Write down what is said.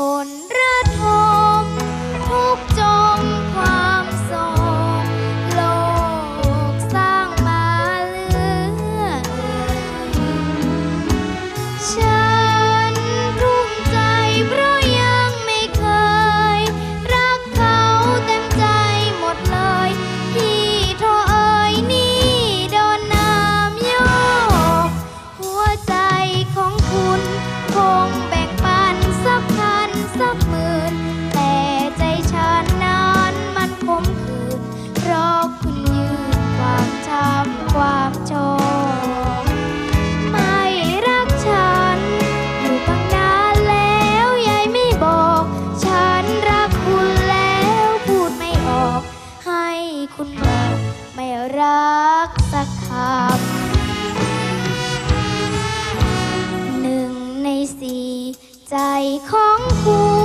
ஒன்று คุณมา ไม่รักสักคำหนึ่งในสี่ใจของคุณ